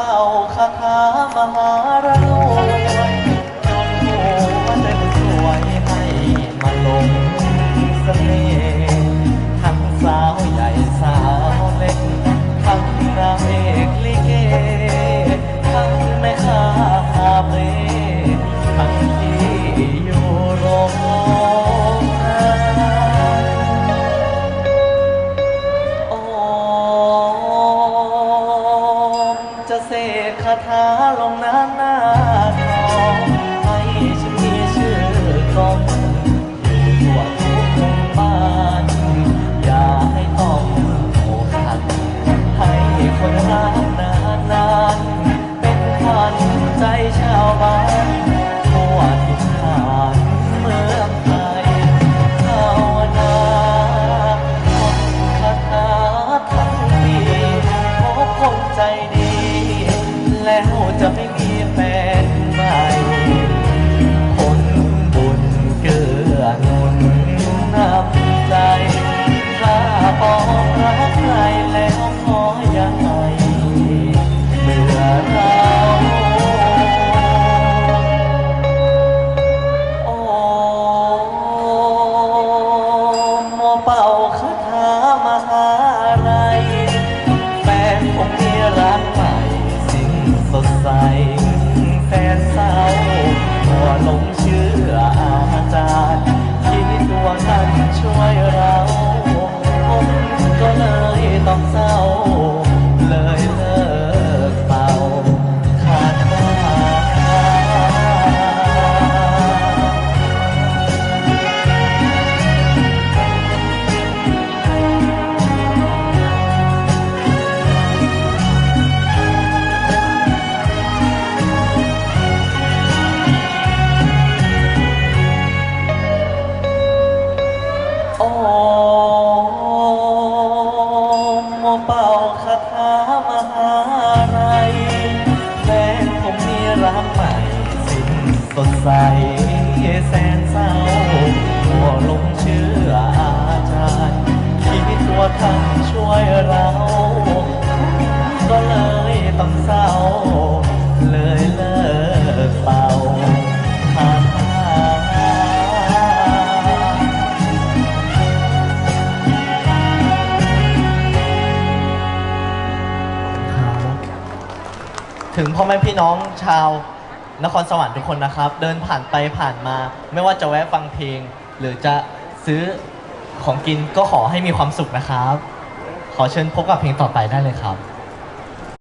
เป่าคาถามหารา เสกคาถาลงน้ำหน้า แล้วจะไม่มี แฟนสาวหัวหลงเชื่อ ใสแสนเศร้าหัวลงเชื่ออาจารย์คิดว่าท่านช่วยเรา ก็เลยต้องเศร้า เลยเลิกเป่าคาถาถึงพ่อแม่พี่น้องชาว นครสวรรค์ทุกคนนะครับ เดินผ่านไปผ่านมา ไม่ว่าจะแวะฟังเพลง หรือจะซื้อของกินก็ขอให้มีความสุขนะครับ ขอเชิญพบกับเพลงต่อไปได้เลยครับ